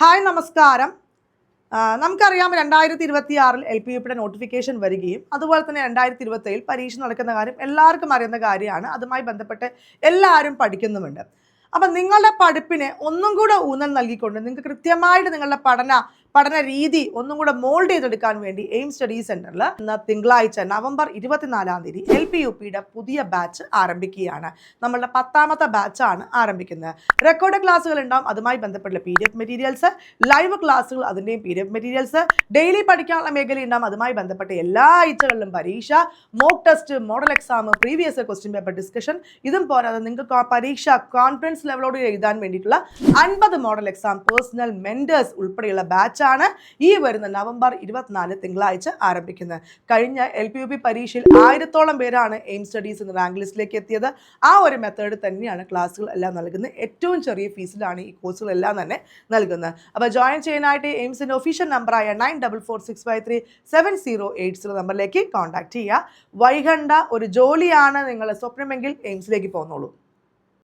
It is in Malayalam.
ഹായ് നമസ്കാരം. നമുക്കറിയാം രണ്ടായിരത്തി ഇരുപത്തി ആറിൽ എൽ പി യുടെ നോട്ടിഫിക്കേഷൻ വരികയും അതുപോലെ തന്നെ രണ്ടായിരത്തി ഇരുപത്തി ഏഴിൽ പരീക്ഷ നടക്കുന്ന കാര്യം എല്ലാവർക്കും അറിയുന്ന കാര്യമാണ്. അതുമായി ബന്ധപ്പെട്ട് എല്ലാവരും പഠിക്കുന്നുമുണ്ട്. അപ്പം നിങ്ങളുടെ പഠിപ്പിന് ഒന്നും കൂടെ ഊന്നൽ നൽകിക്കൊണ്ട് നിങ്ങൾക്ക് കൃത്യമായിട്ട് നിങ്ങളുടെ പഠന പഠന രീതി ഒന്നും കൂടെ മോൾഡ് ചെയ്തെടുക്കാൻ വേണ്ടി എയിം സ്റ്റഡി സെന്ററിൽ ഇന്ന് തിങ്കളാഴ്ച നവംബർ ഇരുപത്തിനാലാം തീയതി എൽ പി യു പിയുടെ പുതിയ ബാച്ച് ആരംഭിക്കുകയാണ്. നമ്മളുടെ പത്താമത്തെ ബാച്ചാണ് ആരംഭിക്കുന്നത്. റെക്കോർഡ് ക്ലാസ്സുകൾ ഉണ്ടാവും. അതുമായി ബന്ധപ്പെട്ടുള്ള P D F materials live ക്ലാസ്സുകൾ അതിന്റെയും P D F materials daily പഠിക്കാനുള്ള മേഖല ഉണ്ടാവും. അതുമായി ബന്ധപ്പെട്ട എല്ലാ ആഴ്ചകളിലും പരീക്ഷ mock test model exam previous question paper discussion ഇതും പോരാതെ നിങ്ങൾക്ക് പരീക്ഷ കോൺഫിഡൻസ് ലെവലോട് എഴുതാൻ വേണ്ടിയിട്ടുള്ള അൻപത് മോഡൽ എക്സാം പേഴ്സണൽ മെന്റേഴ്സ് ഉൾപ്പെടെയുള്ള ബാച്ചാണ് ഈ വരുന്ന നവംബർ ഇരുപത്തിനാല് തിങ്കളാഴ്ച ആരംഭിക്കുന്നത്. കഴിഞ്ഞ എൽ പി യു പി പരീക്ഷയിൽ ആയിരത്തോളം പേരാണ് എയിം സ്റ്റഡീസ് എന്ന റാങ്ക് ലിസ്റ്റിലേക്ക് എത്തിയത്. ആ ഒരു മെത്തേഡ് തന്നെയാണ് ക്ലാസ്സുകൾ എല്ലാം നൽകുന്നത്. ഏറ്റവും ചെറിയ ഫീസിലാണ് ഈ കോഴ്സുകളെല്ലാം തന്നെ നൽകുന്നത്. അപ്പോൾ ജോയിൻ ചെയ്യാനായിട്ട് എയിംസിന്റെ ഒഫീഷ്യൽ നമ്പറായ nine double four six five three seven zero eight zero നമ്പറിലേക്ക് കോൺടാക്ട് ചെയ്യുക. വൈകണ്ട ഒരു ജോലിയാണ് നിങ്ങളുടെ സ്വപ്നമെങ്കിൽ എയിംസിലേക്ക് പോകുന്നുള്ളൂ